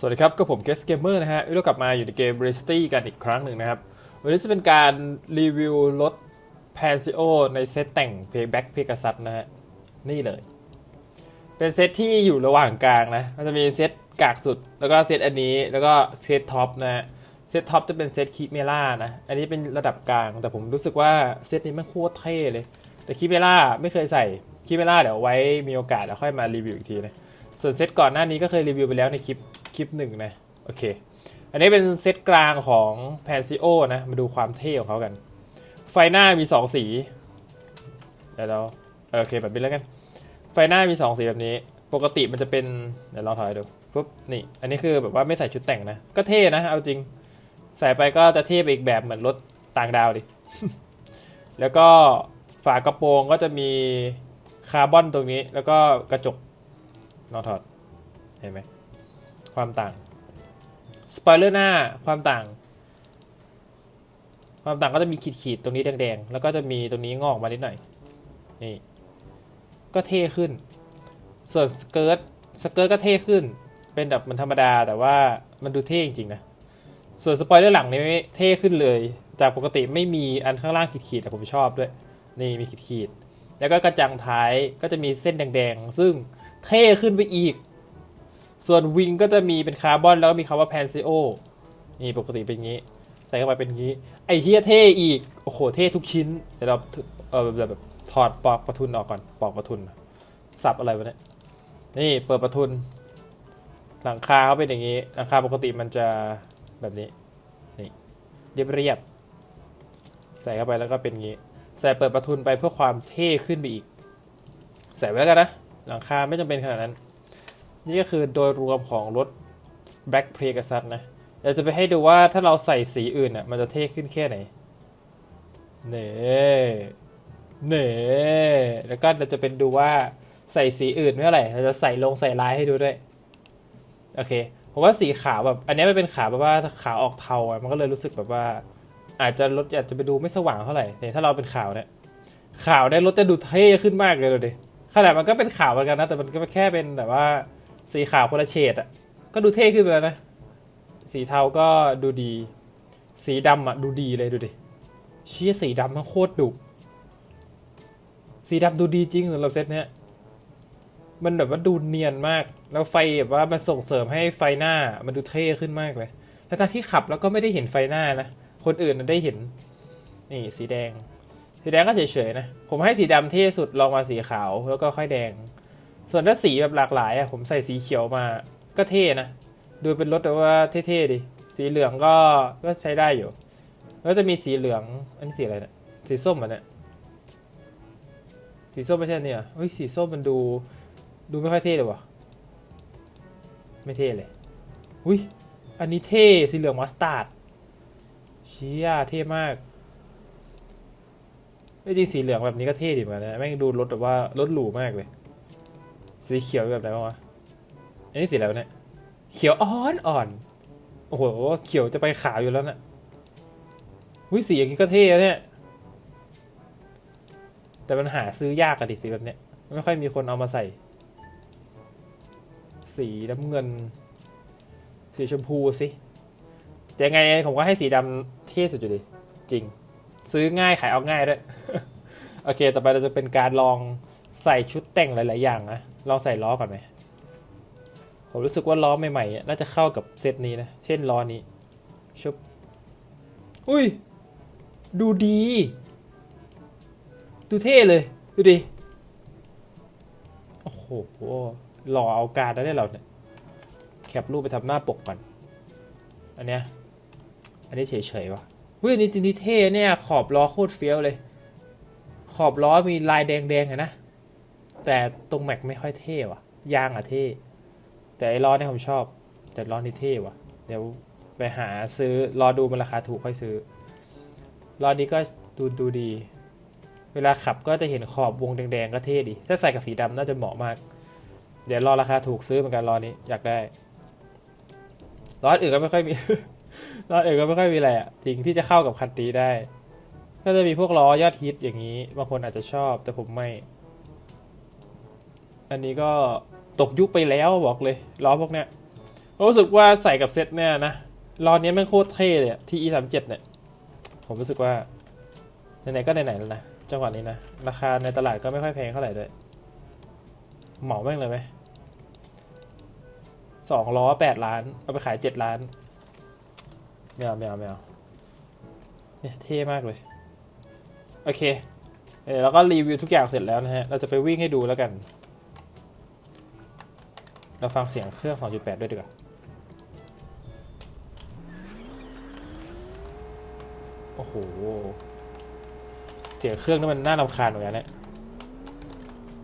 สวัสดีครับ ก็ผม Guest Gamer นะฮะวันนี้เรากลับมาอยู่ในเกม r e s t y กันอีกครั้งหนึ่งนะครับ วันนี้จะเป็นการรีวิวรถ p a n s i o ในเซตแต่ง Payback Pegasus นะฮะ นี่เลย เป็นเซตที่อยู่ระหว่างกลางนะ มันจะมีเซตกากสุด แล้วก็เซตอันนี้ แล้วก็เซตท็อปนะฮะเซตท็อปจะเป็นเซตคิเมล่านะ อันนี้เป็นระดับกลาง แต่ผมรู้สึกว่าเซตนี้มันโคตรเท่เลย แต่คิเมล่าไม่เคยใส่คิเมล่าเดี๋ยวไว้มีโอกาสแล้วค่อยมารีวิวอีกทีนะส่วนเซตก่อนหน้านี้ก็เคยรีวิวไปแล้วในคลิป ลิปหนึ่งนะ โอเค อันนี้เป็นเซตกลางของ p a n s i o นะ มาดูความเท่ของเขากัน ไฟหน้ามี 2 สีเดี๋ยวเราโอเคแบบนี้แล้วกัน ไฟหน้ามี 2 สีแบบนี้ ปกติมันจะเป็น เดี๋ยวลองถอยดูปุ๊บนี่ อันนี้คือแบบว่าไม่ใส่ชุดแต่งนะ ก็เท่นะ เอาจริง ใส่ไปก็จะเท่ไปอีกแบบเหมือนรถต่างดาวดิ แล้วก็ฝากระโปรงก็จะมีคาร์บอนตรงนี้ แล้วก็กระจกลองถอด เห็นไหม ความต่างสปอยเลอร์หน้าความต่าง ความต่างก็จะมีขีดๆตรงนี้แดงๆ แล้วก็จะมีตรงนี้งอกมานิดหน่อย นี่ ก็เท่ขึ้น ส่วนสเกิร์ตสเกิร์ตก็เท่ขึ้น เป็นแบบมันธรรมดาแต่ว่ามันดูเท่จริงๆนะ ส่วนสปอยเลอร์หลังนี้เท่ขึ้นเลย จากปกติไม่มีอันข้างล่างขีดๆแต่ผมชอบด้วย นี่มีขีดๆ แล้วก็กระจังท้ายก็จะมีเส้นแดงๆ ซึ่งเท่ขึ้นไปอีก ส่วนวิงก็จะมีเป็นคาร์บอนแล้วก็มีคำว่าแพนซิโอนี่ปกติเป็นงี้ ใส่เข้าไปเป็นงี้ ไอเฮียเท่อีก โอ้โห เท่ทุกชิ้น เดี๋ยวเราเออแบบแบบถอดปลอกประทุนออกก่อนปลอกประทุนสับอะไรวะเนี่ยนี่เปิดประทุน หลังคาเขาเป็นอย่างนี้หลังคาปกติมันจะแบบนี้นี่เรียบเรียบๆใส่เข้าไปแล้วก็เป็นงี้ ใส่เปิดประทุนไปเพื่อความเท่ขึ้นไปอีก ใส่ไว้แล้วกันนะ หลังคาไม่จำเป็นขนาดนั้น นี่ก็คือโดยรวมของรถ Black Pegasus นะเดี๋ยวจะไปให้ดูว่าถ้าเราใส่สีอื่นอะมันจะเท่ขึ้นแค่ไหนเน่เน่แล้วก็เราจะเป็นดูว่าใส่สีอื่นเมื่อไหร่เราจะใส่ลงใส่ลายให้ดูด้วย โอเคผมว่าสีขาวแบบ อันนี้มันเป็นขาวแบบว่าขาวออกเทาอะมันก็เลยรู้สึกแบบว่า อาจจะรถอาจจะไปดูไม่สว่างเท่าไหร่แต่ถ้าเราเป็นขาวเนี่ยขาวเนี่ยรถจะดูเท่ขึ้นมากเลยดูดิขนาดมันก็เป็นขาวเหมือนกันนะแต่มันก็แค่เป็นแบบว่า สีขาวคนละเฉดอะก็ดูเท่ขึ้นไปแล้วนะ สีเทาก็ดูดี สีดำอะดูดีเลยดูดิเชี่ยสีดำมันโคตรดุสีดำดูดีจริงสำหรับเซตเนี้ยมันแบบว่าดูเนียนมาก แล้วไฟแบบว่ามันส่งเสริมให้ไฟหน้ามันดูเท่ขึ้นมากเลยแต่ตอนที่ขับแล้วก็ไม่ได้เห็นไฟหน้านะ คนอื่นน่ะได้เห็น นี่สีแดง สีแดงก็เฉยๆนะ ผมให้สีดำเท่สุดลองมาสีขาวแล้วก็ค่อยแดง ส่วนถ้าสีแบบหลากหลายอะผมใส่สีเขียวมาก็เท่นะ ดูเป็นรถแต่ว่าเท่ๆดิสีเหลืองก็ก็ใช้ได้อยู่ แล้วจะมีสีเหลืองอันนี้สีอะไรเนี่ยสีส้มอะเนี่ยสีส้มไม่ใช่เนี่ยเฮ้ยสีส้มมันดูดูไม่ค่อยเท่เลยวะไม่เท่เลยอุ้ยอันนี้เท่สีเหลืองมัสตาร์ดเชี่ยเท่มากไม่จริงสีเหลืองแบบนี้ก็เท่ดีเหมือนกันนะแม่งดูรถแบบว่ารถหรูมากเลย สีเขียวแบบไหนวะอันนี้สีอะไรเนี่ย เขียวอ่อนอ่อน โอ้โห เขียวจะไปขาวอยู่แล้วนะ่ะวิสีอย่างนี้ก็เท่เนี่ย แต่มันหาซื้อยากอะดิสีแบบเนี้ย ไม่ค่อยมีคนเอามาใส่ สีน้ำเงิน สีชมพูสิแต่ยังไงผมก็ให้สีดำเท่สุดอยู่ดีจริง ซื้อง่ายขายเอาง่ายด้วย โอเค ต่อไปเราจะเป็นการลอง ใส่ชุดแต่งหลาย ๆ อย่างนะลองใส่ล้อก่อนไหมผมรู้สึกว่าล้อใหม่ๆอะน่าจะเข้ากับเซตนี้นะ เช่นล้อนี้ชุบอุ้ย ดูดี ดูเท่เลย ดูดิ โอ้โหหล่อเอาการได้เราเนี่ยแคปรูปไปทำหน้าปกก่อน อันเนี้ย อันนี้เฉยๆวะเฮ้ยอันนี่นี่เท่เนี่ย ขอบล้อโคตรเฟี้ยวเลย ขอบล้อมีลายแดงๆนะ แต่ตรงแม็กไม่ค่อยเท่ว่ะ ยางอะเท่ แต่ไอ้ล้อเนี่ยผมชอบ แต่ล้อนี่เท่ว่ะ เดี๋ยวไปหาซื้อรอดูมันราคาถูกค่อยซื้อล้อนี้ก็ดูดูดี เวลาขับก็จะเห็นขอบวงแดงๆก็เท่ดี ถ้าใส่กับสีดำน่าจะเหมาะมาก เดี๋ยวรอราคาถูกซื้อเหมือนกันล้อนี้อยากได้ล้ออื่นก็ไม่ค่อยมีล้ออื่นก็ไม่ค่อยมีอะไรอะจริงที่จะเข้ากับคันนี้ได้ ก็จะมีพวกล้อยอดฮิตอย่างนี้บางคนอาจจะชอบแต่ผมไม่ อันนี้ก็ตกยุคไปแล้วบอกเลยล้อพวกเนี้ยรู้สึกว่าใส่กับเซตเนี่ยนะรอนนี้แม่งโคตรเท่เลยที่ e สามเจ็ดเนี่ย ผมรู้สึกว่าไหนๆก็ไหนๆแล้วนะจังหวะนี้นะ ราคาในตลาดก็ไม่ค่อยแพงเท่าไหร่ด้วยเหมาแม่งเลยไหมสองล้อแปดล้าน เอาไปขายเจ็ดล้านไม่เอาไม่เอาไม่เอาเนี่ยเท่มากเลย โอเคเออแล้วก็รีวิวทุกอย่างเสร็จแล้วนะฮะ เราจะไปวิ่งให้ดูแล้วกัน เราฟังเสียงเครื่อง 2.8 ด้วยดีกว่าโอ้โห เสียงเครื่องนี่มันน่ารำคาญเหมือนกันเนี่ย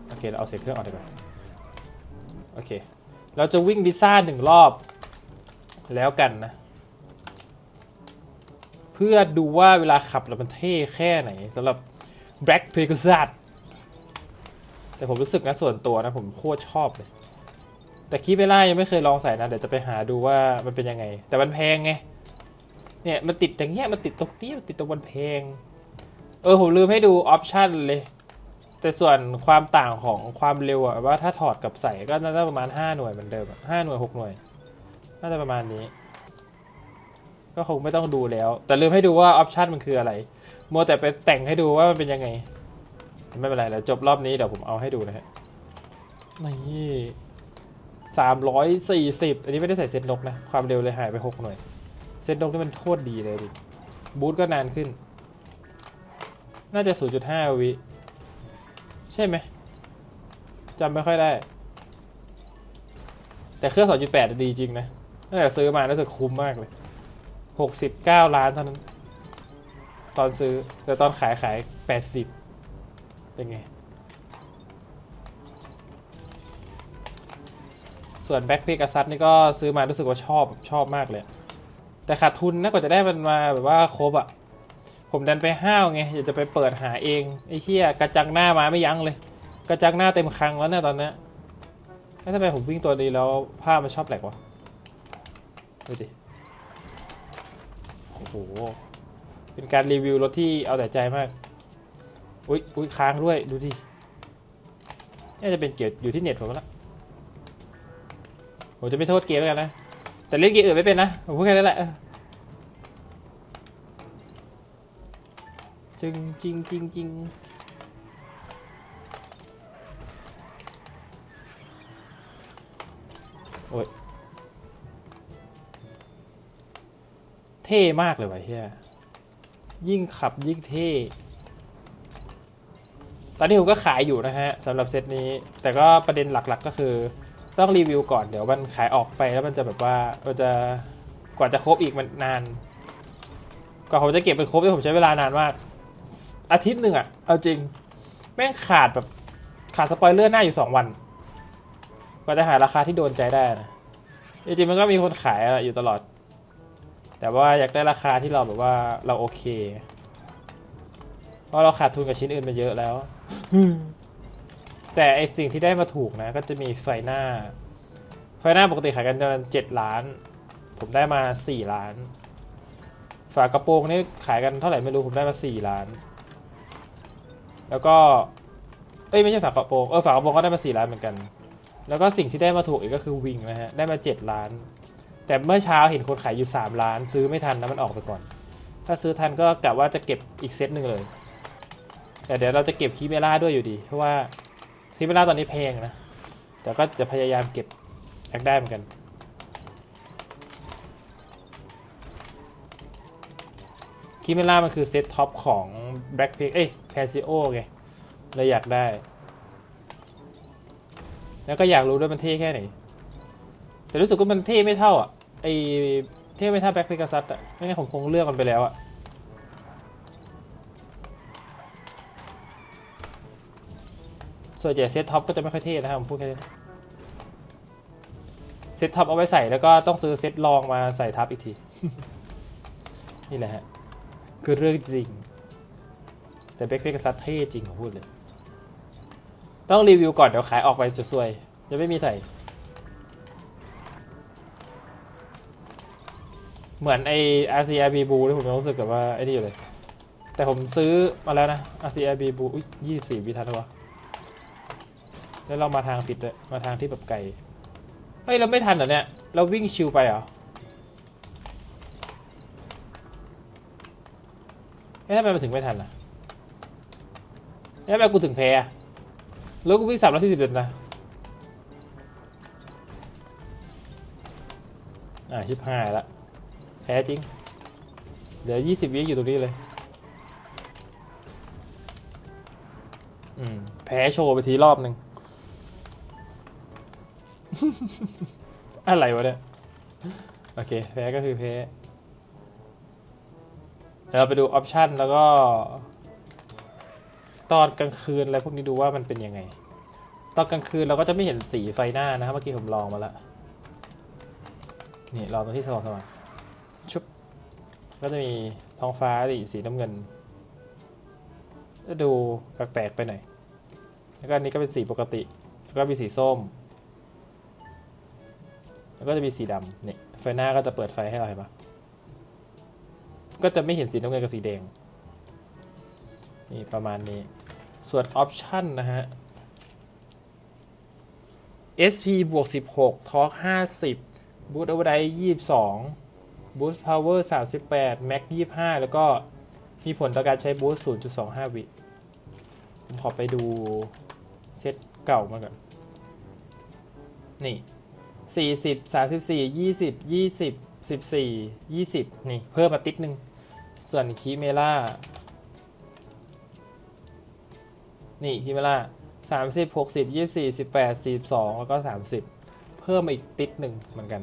โอเค เราเอาเสียงเครื่องออกดีกว่าโอเค เราจะวิ่งดิซ่าหนึ่งรอบ แล้วกันนะ เพื่อดูว่าเวลาขับแล้วมันเท่แค่ไหนสำหรับ Black Pegasus แต่ผมรู้สึกนะส่วนตัวนะ ผมโคตรชอบเลย แต่คีเบล่ายังไม่เคยลองใส่นะเดี๋ยวจะไปหาดูว่ามันเป็นยังไง แต่มันแพงไงเนี่ยมันติดอย่างเงี้ยมันติดตรงนี้มันติดตรงบนเพลง เออผมลืมให้ดูออปชันเลย แต่ส่วนความต่างของความเร็วอะว่าถ้าถอดกับใส่ก็น่าจะประมาณ 5 หน่วยเหมือนเดิมห้าหน่วย 6 หน่วย น่าจะประมาณนี้ ก็คงไม่ต้องดูแล้ว แต่ลืมให้ดูว่าออปชันมันคืออะไร มัวแต่ไปแต่งให้ดูว่ามันเป็นยังไง ไม่เป็นไรแล้วจบรอบนี้เดี๋ยวผมเอาให้ดูนะฮะนี่ สามร้อยสี่สิบอันนี้ไม่ได้ใส่เซตนกนะ ความเร็วเลยหายไปหกหน่วย เซตนกนี่มันโคตรดีเลยดิ บูทก็นานขึ้น น่าจะ 0.5 วิ ใช่ไหมจำไม่ค่อยได้ แต่เครื่อง 2.8 ดีจริงนะตั้งแต่ซื้อมารู้สึกคุ้มมากเลย 69 ล้านเท่านั้น ตอนซื้อ แต่ตอนขายขาย 80 เป็นไง ส่วนแบ็คเพก a ซั s นี่ก็ซื้อมารู้สึกว่าชอบชอบมากเลย แต่ขาดทุนนะกว่าจะได้มันมาแบบว่าครบอะ่ะ ผมดันไปห้าวไงอยากจะไปเปิดหาเอง ไอ้เหี้ยกระจังหน้ามาไม่ยั้งเลย กระจังหน้าเต็มคังแล้วเนี่ยตอนนี้ยแล้วทำไมผมวิ่งตัวนี้แล้วภามันชอบแหลกวะดูดิโอ้โหเป็นการรีวิวรถที่เอาแต่ใจมากอุ้ยอุ้ยค้างด้วยดูดิน่าจะเป็นเกี่ยวอยู่ที่เน็ตผมแล้ว ผมจะไม่โทษเกมแล้วกันนะ แต่เล่นเกมอื่นไม่เป็นนะ ผมพูดแค่นั้นแหละจริงจริงจริงจริงโอ้ย เท่มากเลยวะเฮียยิ่งขับยิ่งเท่ ตอนนี้ผมก็ขายอยู่นะฮะสำหรับเซตนี้ แต่ก็ประเด็นหลักๆก็คือ ต้องรีวิวก่อนเดี๋ยวมันขายออกไปแล้วมันจะแบบว่ามันจะกว่าจะครบอีกมันนานกว่าผมจะเก็บเป็นครบเนี่ยผมใช้เวลานานมาก อาทิตย์หนึ่งอะเอาจริง แม่งขาดแบบขาดสปอยเลอร์หน้าอยู่สองวัน กว่าจะหาราคาที่โดนใจได้นะจริงๆมันก็มีคนขายอะอยู่ตลอด แต่ว่าอยากได้ราคาที่เราแบบว่าเราโอเค เพราะเราขาดทุนกับชิ้นอื่นไปเยอะแล้ว แต่ไอสิ่งที่ได้มาถูกนะ ก็จะมีไฟหน้า ไฟหน้าปกติขายกันประมาณเจ็ดล้าน ผมได้มาสี่ล้าน ฝากระโปรงนี่ขายกันเท่าไหร่ไม่รู้ผมได้มาสี่ล้าน แล้วก็เอ้ยไม่ใช่ฝากระโปรงเออฝากระโปรงก็ได้มาสี่ล้านเหมือนกัน แล้วก็สิ่งที่ได้มาถูกอีกก็คือวิงนะฮะได้มาเจ็ดล้าน แต่เมื่อเช้าเห็นคนขายอยู่สามล้าน ซื้อไม่ทันนะมันออกไปก่อน ถ้าซื้อทันก็กะว่าจะเก็บอีกเซตหนึ่งเลย แต่เดี๋ยวเราจะเก็บคีเมล่าด้วยอยู่ดี เพราะว่า ซีเวลาตอนนี้แพงนะ แต่ก็จะพยายามเก็บอยากได้เหมือนกัน คิเมล่ามันคือเซตท็อปของ Black p i เอ้ย p a s i o ไงเลยอยากได้ แล้วก็อยากรู้ด้วยมันเท่แค่ไหน แต่รู้สึกว่ามันเท่ไม่เท่าอะไอเท่ไม่เท่า Black Pegasus อะไม่งั้นผมคงเลือกมันไปแล้วอะ ส่วนใหญ่เซตท็อปก็จะไม่ค่อยเท่นะครับผมพูดแค่นี้เซตท็อปเอาไว้ใส่แล้วก็ต้องซื้อเซตรองมาใส่ทับอีกที นี่แหละฮะคือเรื่องจริง แต่เบคเฟกซัตเท่จริงผมพูดเลย ต้องรีวิวก่อนเดี๋ยวขายออกไปจะซวยจะไม่มีใส่ เหมือนไอ RCRB b บูที่ผมรู้สึกกับว่าไอ้นี่อยู่เลย แต่ผมซื้อมาแล้วนะ RCRB b บูอุ้ยยี่สิบสี่วิทันแล้ววะ แล้วเรามาทางผิดเลยมาทางที่แบบไกลเฮ้ยเราไม่ทันเหรอเนี่ยแล้ววิ่งชิวไปเหรอเอ๊ะทำไมมันถึงไม่ทันล่ะเอ๊ะทำไมกูถึงแพ้แล้วกูวิ่งสามร้อยสี่สิบเดือนนะอ่าชิบหายละ แพ้จริง เดี๋ยวยี่สิบวิอยู่ตรงนี้เลย อืม แพ้โชว์ไปทีรอบหนึ่ง อะไรวะเนี่ย โอเค แพ้ก็คือแพ้เดี๋ยวเราไปดูออปชันแล้วก็ ตอนกลางคืนอะไรพวกนี้ดูว่ามันเป็นยังไง ตอนกลางคืนเราก็จะไม่เห็นสีไฟหน้านะครับเมื่อกี้ผมลองมาแล้วนี่ลองตรงที่สว่างสว่างชุบก็จะมีท้องฟ้าสีสีน้ำเงินจะดูแปลกๆไปหน่อยแล้วก็อันนี้ก็เป็นสีปกติ แล้วก็มีสีส้ม แล้วก็จะมีสีดำนี่ยไฟหน้าก็จะเปิดไฟให้เราเห็นปะก็จะไม่เห็นสีน้ำเงินกับสีแดง นี่ประมาณนี้ ส่วนออปชันนะฮะ SP บวก 16 Torque 50 Boost Overdrive 22 Boost Power 38 Max 25 แล้วก็มีผลต่อการใช้ Boost 0.25 วิ ผมขอไปดูเซตเก่ามาก่อน นี่ 40 34 20 20 14 20นี่ เพิ่มมาติดหนึ่งส่วนคีเมล่า นี่คีเมล่า30 60 24 18 42แล้วก็30เพิ่มมาอีกติดหนึ่งเหมือนกัน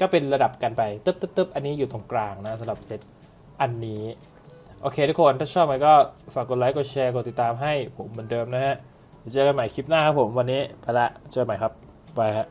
ก็เป็นระดับกันไปตึ๊บตึ๊บตึ๊บอันนี้อยู่ตรงกลางนะสำหรับเซตอันนี้ โอเคทุกคนถ้าชอบมันก็ฝากกดไลค์กดแชร์กดติดตามให้ผมเหมือนเดิมนะฮะเดี๋ยวเจอกันใหม่คลิปหน้าครับผมวันนี้ไปละเจอกันใหม่ครับบายฮะ